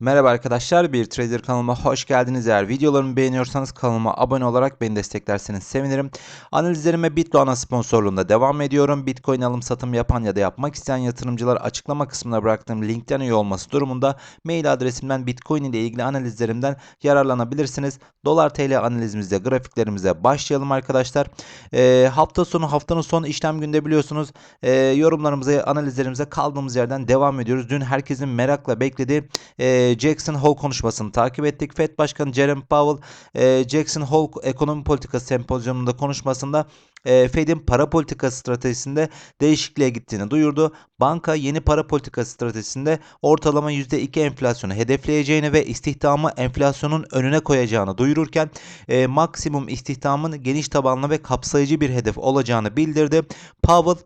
Merhaba arkadaşlar, bir Trader kanalıma hoş geldiniz. Eğer videolarımı beğeniyorsanız kanalıma abone olarak beni desteklerseniz sevinirim. Analizlerime Bitdoğan'a sponsorluğunda devam ediyorum. Bitcoin alım satım yapan ya da yapmak isteyen yatırımcılar açıklama kısmına bıraktığım linkten üye olması durumunda mail adresimden Bitcoin ile ilgili analizlerimden yararlanabilirsiniz. Dolar TL analizimizde grafiklerimize başlayalım arkadaşlar. Ee, hafta sonu haftanın son işlem günde biliyorsunuz e, yorumlarımıza analizlerimize kaldığımız yerden devam ediyoruz. Dün herkesin merakla beklediği e, Jackson Hole konuşmasını takip ettik. Fed Başkanı Jerome Powell e, Jackson Hole ekonomi politikası sempozyumunda konuşmasında e, Fed'in para politikası stratejisinde değişikliğe gittiğini duyurdu. Banka yeni para politikası stratejisinde ortalama %2 enflasyonu hedefleyeceğini ve istihdamı enflasyonun önüne koyacağını duyururken e, maksimum istihdamın geniş tabanlı ve kapsayıcı bir hedef olacağını bildirdi. Powell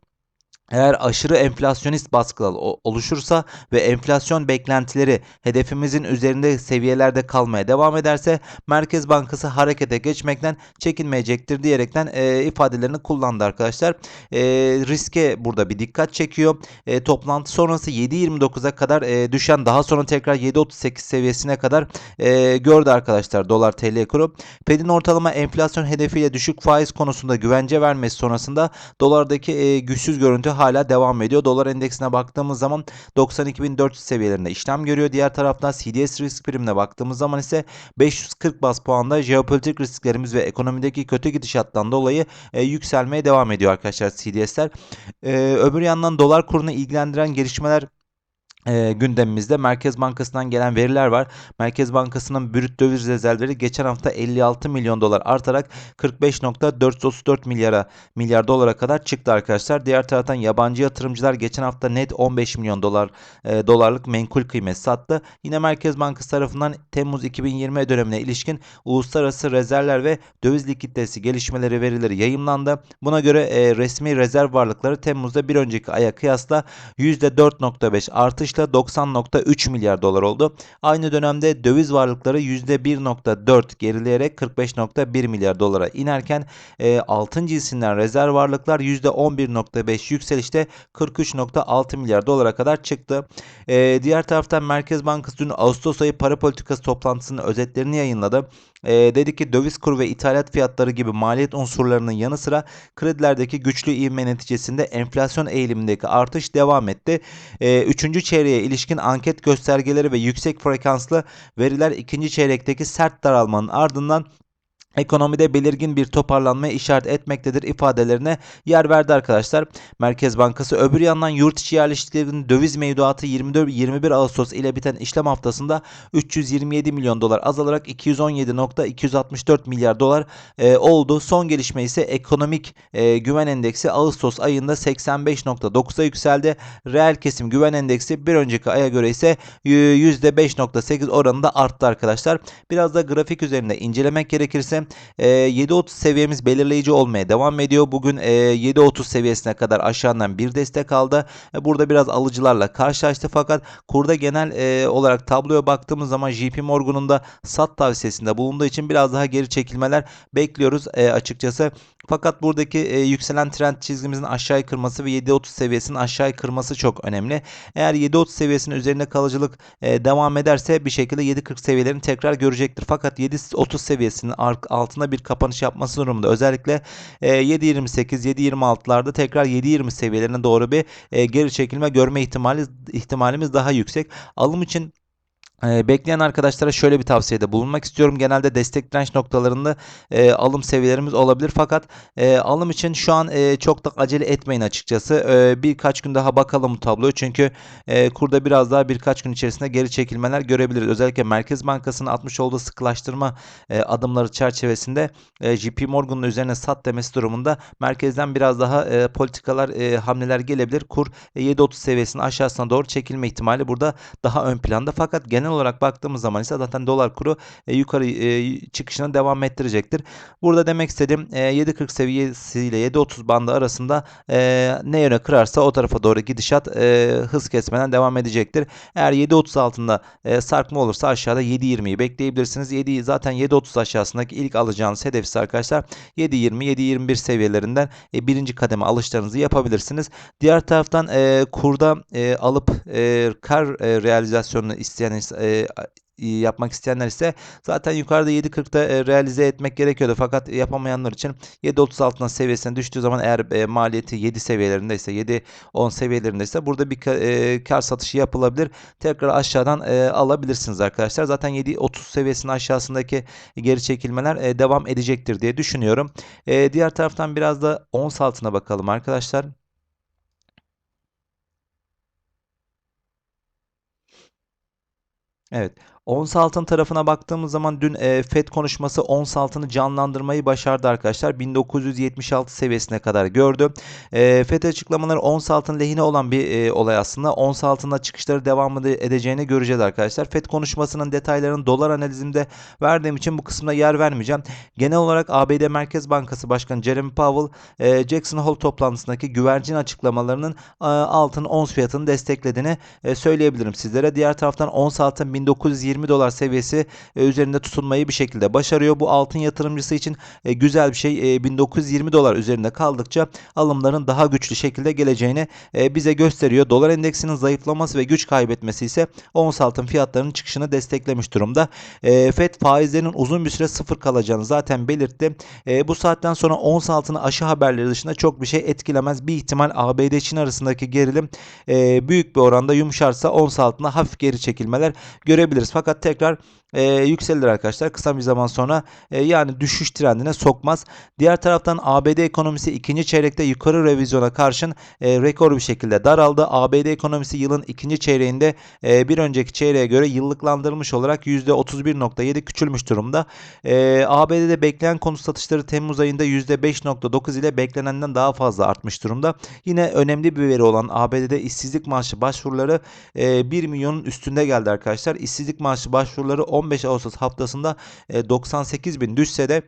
eğer aşırı enflasyonist baskılar oluşursa ve enflasyon beklentileri hedefimizin üzerinde seviyelerde kalmaya devam ederse Merkez Bankası harekete geçmekten çekinmeyecektir diyerekten e, ifadelerini kullandı arkadaşlar. E, riske burada bir dikkat çekiyor. E, toplantı sonrası 7.29'a kadar e, düşen daha sonra tekrar 7.38 seviyesine kadar e, gördü arkadaşlar dolar TL kuru. Fed'in ortalama enflasyon hedefiyle düşük faiz konusunda güvence vermesi sonrasında dolardaki e, güçsüz görüntü hala devam ediyor. Dolar endeksine baktığımız zaman 92.400 seviyelerinde işlem görüyor. Diğer taraftan CDS risk primine baktığımız zaman ise 540 bas puanda jeopolitik risklerimiz ve ekonomideki kötü gidişattan dolayı e, yükselmeye devam ediyor arkadaşlar CDS'ler. E, öbür yandan dolar kurunu ilgilendiren gelişmeler e, gündemimizde Merkez Bankası'ndan gelen veriler var. Merkez Bankası'nın brüt döviz rezervleri geçen hafta 56 milyon dolar artarak 45.434 milyara milyar dolara kadar çıktı arkadaşlar. Diğer taraftan yabancı yatırımcılar geçen hafta net 15 milyon dolar e, dolarlık menkul kıymet sattı. Yine Merkez Bankası tarafından Temmuz 2020 dönemine ilişkin uluslararası rezervler ve döviz likiditesi gelişmeleri verileri yayımlandı. Buna göre e, resmi rezerv varlıkları Temmuz'da bir önceki aya kıyasla %4.5 artış artışla 90.3 milyar dolar oldu. Aynı dönemde döviz varlıkları %1.4 gerileyerek 45.1 milyar dolara inerken e, altın cinsinden rezerv varlıklar %11.5 yükselişte 43.6 milyar dolara kadar çıktı. E, diğer taraftan Merkez Bankası dün Ağustos ayı para politikası toplantısının özetlerini yayınladı. E, dedi ki döviz kuru ve ithalat fiyatları gibi maliyet unsurlarının yanı sıra kredilerdeki güçlü ivme neticesinde enflasyon eğilimindeki artış devam etti. E, üçüncü çeyreğe ilişkin anket göstergeleri ve yüksek frekanslı veriler ikinci çeyrekteki sert daralmanın ardından ekonomide belirgin bir toparlanmaya işaret etmektedir ifadelerine yer verdi arkadaşlar. Merkez Bankası öbür yandan yurt içi yerleşiklerinin döviz mevduatı 24 21 Ağustos ile biten işlem haftasında 327 milyon dolar azalarak 217.264 milyar dolar e, oldu. Son gelişme ise ekonomik e, güven endeksi Ağustos ayında 85.9'a yükseldi. Reel kesim güven endeksi bir önceki aya göre ise %5.8 oranında arttı arkadaşlar. Biraz da grafik üzerinde incelemek gerekirse e, 7.30 seviyemiz belirleyici olmaya devam ediyor. Bugün e, 7.30 seviyesine kadar aşağıdan bir destek aldı. E, burada biraz alıcılarla karşılaştı fakat kurda genel e, olarak tabloya baktığımız zaman JP Morgan'ın da sat tavsiyesinde bulunduğu için biraz daha geri çekilmeler bekliyoruz e, açıkçası. Fakat buradaki e, yükselen trend çizgimizin aşağıya kırması ve 7.30 seviyesinin aşağıya kırması çok önemli. Eğer 7.30 seviyesinin üzerinde kalıcılık e, devam ederse bir şekilde 7.40 seviyelerini tekrar görecektir. Fakat 7.30 seviyesinin altında bir kapanış yapması durumunda özellikle e, 7.28 7.26'larda tekrar 7.20 seviyelerine doğru bir e, geri çekilme görme ihtimali ihtimalimiz daha yüksek. Alım için bekleyen arkadaşlara şöyle bir tavsiyede bulunmak istiyorum. Genelde destek direnç noktalarında e, alım seviyelerimiz olabilir. Fakat e, alım için şu an e, çok da acele etmeyin açıkçası. E, birkaç gün daha bakalım bu tabloyu. Çünkü e, kurda biraz daha birkaç gün içerisinde geri çekilmeler görebiliriz. Özellikle Merkez Bankası'nın atmış olduğu sıkılaştırma e, adımları çerçevesinde e, JP Morgan'ın üzerine sat demesi durumunda merkezden biraz daha e, politikalar e, hamleler gelebilir. Kur e, 7.30 seviyesinin aşağısına doğru çekilme ihtimali burada daha ön planda. Fakat genel olarak baktığımız zaman ise zaten dolar kuru e, yukarı e, çıkışına devam ettirecektir. Burada demek istediğim e, 7.40 seviyesiyle 7.30 bandı arasında e, ne yöne kırarsa o tarafa doğru gidişat e, hız kesmeden devam edecektir. Eğer 7.30 altında e, sarkma olursa aşağıda 7.20'yi bekleyebilirsiniz. 7 zaten 7.30 aşağısındaki ilk alacağınız hedef ise arkadaşlar 7.20 7.21 seviyelerinden e, birinci kademe alışlarınızı yapabilirsiniz. Diğer taraftan e, kurda e, alıp e, kar e, realizasyonunu isteyen e, yapmak isteyenler ise zaten yukarıda 7.40'da e, realize etmek gerekiyordu. Fakat yapamayanlar için 7.30 altına seviyesine düştüğü zaman eğer e, maliyeti 7 seviyelerindeyse 7-10 seviyelerindeyse burada bir e, kar satışı yapılabilir. Tekrar aşağıdan alabilirsiniz arkadaşlar. Zaten 7.30 seviyesinin aşağısındaki geri çekilmeler devam edecektir diye düşünüyorum. Diğer taraftan biraz da ons altına bakalım arkadaşlar. Evet. Ons altın tarafına baktığımız zaman dün e, FED konuşması ons altını canlandırmayı başardı arkadaşlar. 1976 seviyesine kadar gördü. E, FED açıklamaları ons altın lehine olan bir e, olay aslında. Ons altında çıkışları devam edeceğini göreceğiz arkadaşlar. FED konuşmasının detaylarını dolar analizimde verdiğim için bu kısımda yer vermeyeceğim. Genel olarak ABD Merkez Bankası Başkanı Jeremy Powell Jackson Hole toplantısındaki güvercin açıklamalarının altın ons fiyatını desteklediğini söyleyebilirim sizlere. Diğer taraftan ons altın 1920 20 dolar seviyesi e, üzerinde tutunmayı bir şekilde başarıyor. Bu altın yatırımcısı için e, güzel bir şey. 1920 e, dolar üzerinde kaldıkça alımların daha güçlü şekilde geleceğini bize gösteriyor. Dolar endeksinin zayıflaması ve güç kaybetmesi ise ons altın fiyatlarının çıkışını desteklemiş durumda. FED faizlerinin uzun bir süre sıfır kalacağını zaten belirtti. Bu saatten sonra ons altını aşı haberleri dışında çok bir şey etkilemez. Bir ihtimal ABD-Çin arasındaki gerilim büyük bir oranda yumuşarsa ons altına hafif geri çekilmeler görebiliriz. Fakat tekrar e, yükselir arkadaşlar. Kısa bir zaman sonra e, yani düşüş trendine sokmaz. Diğer taraftan ABD ekonomisi ikinci çeyrekte yukarı revizyona karşın e, rekor bir şekilde daraldı. ABD ekonomisi yılın ikinci çeyreğinde e, bir önceki çeyreğe göre yıllıklandırılmış olarak %31.7 küçülmüş durumda. E, ABD'de bekleyen konut satışları Temmuz ayında %5.9 ile beklenenden daha fazla artmış durumda. Yine önemli bir veri olan ABD'de işsizlik maaşı başvuruları e, 1 milyonun üstünde geldi arkadaşlar. İşsizlik maaşı başvuruları 15 Ağustos haftasında 98 bin düşse de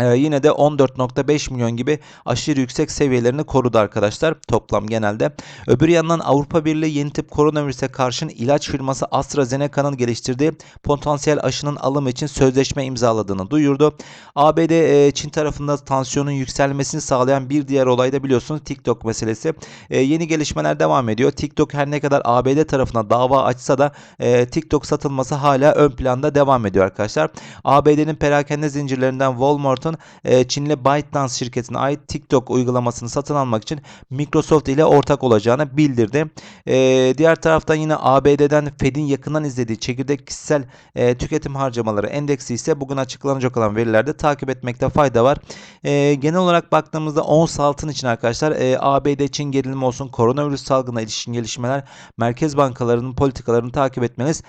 ee, yine de 14.5 milyon gibi aşırı yüksek seviyelerini korudu arkadaşlar toplam genelde. Öbür yandan Avrupa Birliği yeni tip koronavirüse karşın ilaç firması AstraZeneca'nın geliştirdiği potansiyel aşının alımı için sözleşme imzaladığını duyurdu. ABD e, Çin tarafında tansiyonun yükselmesini sağlayan bir diğer olay da biliyorsunuz TikTok meselesi. E, yeni gelişmeler devam ediyor. TikTok her ne kadar ABD tarafına dava açsa da e, TikTok satılması hala ön planda devam ediyor arkadaşlar. ABD'nin perakende zincirlerinden Walmart Microsoft'un Çinli ByteDance şirketine ait TikTok uygulamasını satın almak için Microsoft ile ortak olacağını bildirdi. Diğer taraftan yine ABD'den Fed'in yakından izlediği çekirdek kişisel tüketim harcamaları endeksi ise bugün açıklanacak olan verilerde takip etmekte fayda var. Genel olarak baktığımızda ons altın için arkadaşlar ABD Çin gerilimi olsun koronavirüs salgına ilişkin gelişmeler merkez bankalarının politikalarını takip etmeniz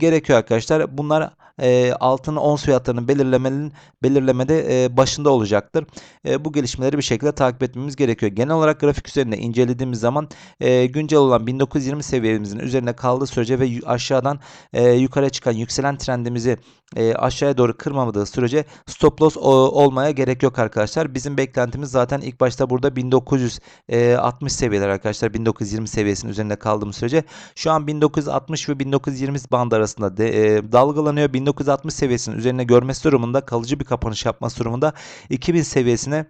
gerekiyor arkadaşlar. Bunlar e, altın ons fiyatlarının belirlemenin belirlemede e, başında olacaktır. E, bu gelişmeleri bir şekilde takip etmemiz gerekiyor. Genel olarak grafik üzerinde incelediğimiz zaman e, güncel olan 1920 seviyemizin üzerine kaldığı sürece ve aşağıdan e, yukarı çıkan yükselen trendimizi e, aşağıya doğru kırmamadığı sürece stop loss o, olmaya gerek yok arkadaşlar. Bizim beklentimiz zaten ilk başta burada 1960 e, seviyeler arkadaşlar. 1920 seviyesinin üzerinde kaldığımız sürece şu an 1960 ve 1920 band arasında de, e, dalgalanıyor. 1960 seviyesinin üzerine görmesi durumunda kalıcı bir kapanış yapması durumunda 2000 seviyesine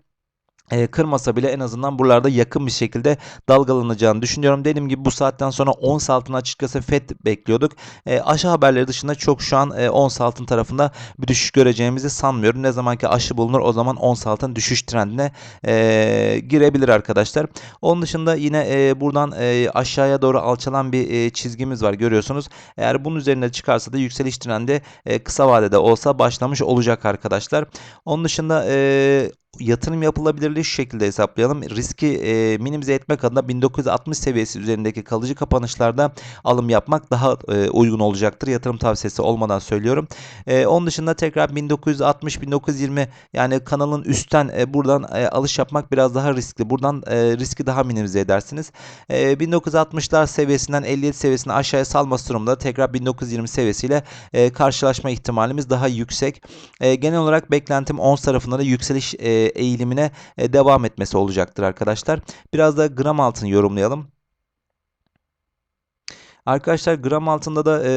e, kırmasa bile en azından buralarda yakın bir şekilde dalgalanacağını düşünüyorum. Dediğim gibi bu saatten sonra ons altın açıkçası FED bekliyorduk. E, aşı haberleri dışında çok şu an e, ons altın tarafında bir düşüş göreceğimizi sanmıyorum. Ne zaman ki aşı bulunur o zaman ons altın düşüş trendine e, girebilir arkadaşlar. Onun dışında yine e, buradan e, aşağıya doğru alçalan bir e, çizgimiz var görüyorsunuz. Eğer bunun üzerine çıkarsa da yükseliş trendi e, kısa vadede olsa başlamış olacak arkadaşlar. Onun dışında e, yatırım yapılabilirliği şu şekilde hesaplayalım. Riski e, minimize etmek adına 1960 seviyesi üzerindeki kalıcı kapanışlarda alım yapmak daha e, uygun olacaktır. Yatırım tavsiyesi olmadan söylüyorum. E, onun dışında tekrar 1960-1920 yani kanalın üstten e, buradan e, alış yapmak biraz daha riskli. Buradan e, riski daha minimize edersiniz. E, 1960'lar seviyesinden 57 seviyesine aşağıya salması durumda tekrar 1920 seviyesiyle e, karşılaşma ihtimalimiz daha yüksek. E, genel olarak beklentim 10 tarafında da yükseliş e, eğilimine e, devam etmesi olacaktır arkadaşlar. Biraz da gram altını yorumlayalım. Arkadaşlar gram altında da e,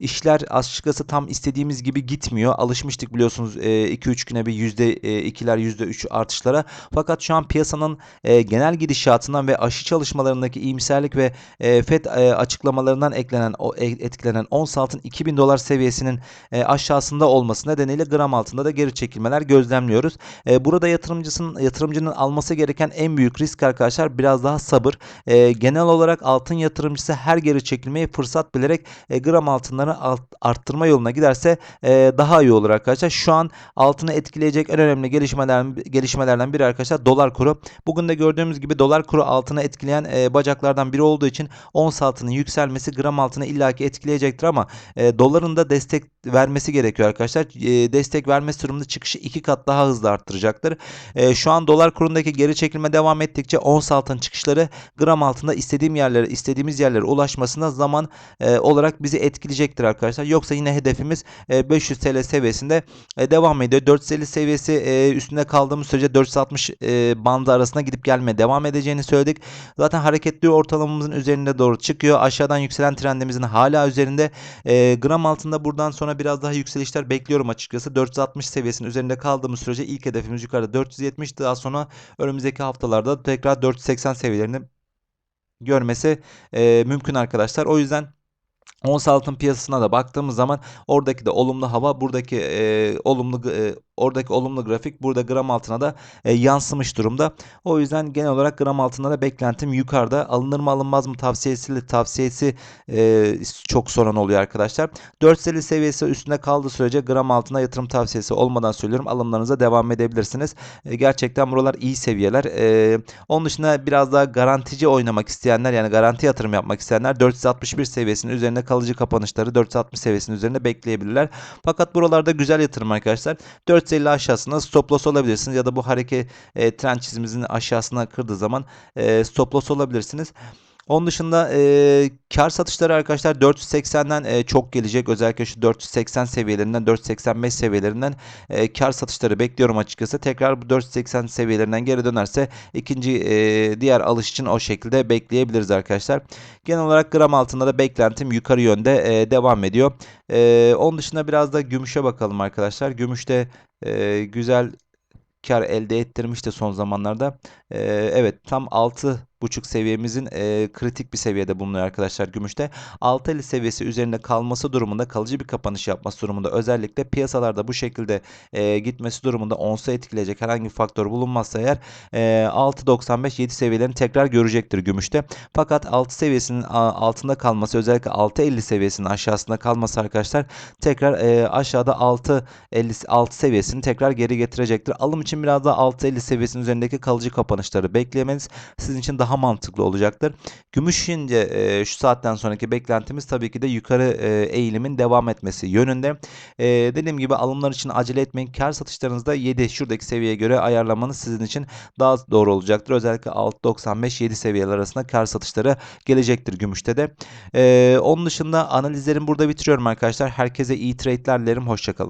işler açıkçası tam istediğimiz gibi gitmiyor. Alışmıştık biliyorsunuz 2-3 güne bir %2'ler %3 artışlara. Fakat şu an piyasanın e, genel gidişatından ve aşı çalışmalarındaki iyimserlik ve e, FED e, açıklamalarından eklenen o e, etkilenen ons altın 2000 dolar seviyesinin e, aşağısında olması nedeniyle gram altında da geri çekilmeler gözlemliyoruz. E, burada yatırımcısının yatırımcının alması gereken en büyük risk arkadaşlar biraz daha sabır. E, genel olarak altın yatırımcısı her geri çekilmeyi fırsat bilerek e, gram altınları alt, arttırma yoluna giderse e, daha iyi olur arkadaşlar. Şu an altını etkileyecek en önemli gelişmeler, gelişmelerden biri arkadaşlar dolar kuru. Bugün de gördüğümüz gibi dolar kuru altını etkileyen e, bacaklardan biri olduğu için ons altının yükselmesi gram altını illaki etkileyecektir ama e, doların da destek vermesi gerekiyor arkadaşlar. E, destek vermesi durumunda çıkışı iki kat daha hızlı arttıracaktır. E, şu an dolar kurundaki geri çekilme devam ettikçe ons altın çıkışları gram altında istediğim yerlere istediğimiz yerlere ulaşmasına zaman e, olarak bizi etkileyecektir arkadaşlar. Yoksa yine hedefimiz e, 500 TL seviyesinde e, devam ediyor. 450 seviyesi e, üstünde kaldığımız sürece 460 e, bandı arasında gidip gelmeye devam edeceğini söyledik. Zaten hareketli ortalamamızın üzerinde doğru çıkıyor. Aşağıdan yükselen trendimizin hala üzerinde. E, gram altında buradan sonra biraz daha yükselişler bekliyorum açıkçası. 460 seviyesinin üzerinde kaldığımız sürece ilk hedefimiz yukarıda 470 daha sonra önümüzdeki haftalarda tekrar 480 seviyelerini görmesi e, mümkün arkadaşlar. O yüzden Ons altın piyasasına da baktığımız zaman oradaki de olumlu hava buradaki e, olumlu e, oradaki olumlu grafik burada gram altına da e, yansımış durumda. O yüzden genel olarak gram altında da beklentim yukarıda. Alınır mı alınmaz mı tavsiyesi tavsiyesi e, çok soran oluyor arkadaşlar. 450 seviyesi üstünde kaldığı sürece gram altına yatırım tavsiyesi olmadan söylüyorum. Alımlarınıza devam edebilirsiniz. E, gerçekten buralar iyi seviyeler. E, onun dışında biraz daha garantici oynamak isteyenler yani garanti yatırım yapmak isteyenler 461 seviyesinin üzerinde kalıcı kapanışları 460 seviyesinin üzerinde bekleyebilirler. Fakat buralarda güzel yatırım arkadaşlar. 450 aşağısında stop loss olabilirsiniz ya da bu hareket e, trend çizimimizin aşağısına kırdığı zaman e, stop loss olabilirsiniz. Onun dışında e, kar satışları arkadaşlar 480'den e, çok gelecek. Özellikle şu 480 seviyelerinden 485 seviyelerinden e, kar satışları bekliyorum açıkçası. Tekrar bu 480 seviyelerinden geri dönerse ikinci e, diğer alış için o şekilde bekleyebiliriz arkadaşlar. Genel olarak gram altında da beklentim yukarı yönde e, devam ediyor. E, onun dışında biraz da gümüşe bakalım arkadaşlar. Gümüşte e, güzel kar elde ettirmişti son zamanlarda. E, evet tam 6 buçuk seviyemizin e, kritik bir seviyede bulunuyor arkadaşlar gümüşte. 6.50 seviyesi üzerinde kalması durumunda kalıcı bir kapanış yapması durumunda özellikle piyasalarda bu şekilde e, gitmesi durumunda onsa etkileyecek herhangi bir faktör bulunmazsa eğer e, 6.95-7 seviyelerini tekrar görecektir gümüşte. Fakat 6 seviyesinin altında kalması özellikle 6.50 seviyesinin aşağısında kalması arkadaşlar tekrar e, aşağıda 6.50 6 seviyesini tekrar geri getirecektir. Alım için biraz daha 6.50 seviyesinin üzerindeki kalıcı kapanışları beklemeniz sizin için daha daha mantıklı olacaktır. Gümüş şimdi e, şu saatten sonraki beklentimiz tabii ki de yukarı e, eğilimin devam etmesi yönünde. E, dediğim gibi alımlar için acele etmeyin. Kar satışlarınızda 7 şuradaki seviyeye göre ayarlamanız sizin için daha doğru olacaktır. Özellikle 6.95-7 seviyeler arasında kar satışları gelecektir gümüşte de. E, onun dışında analizlerimi burada bitiriyorum arkadaşlar. Herkese iyi trade'ler dilerim. Hoşçakalın.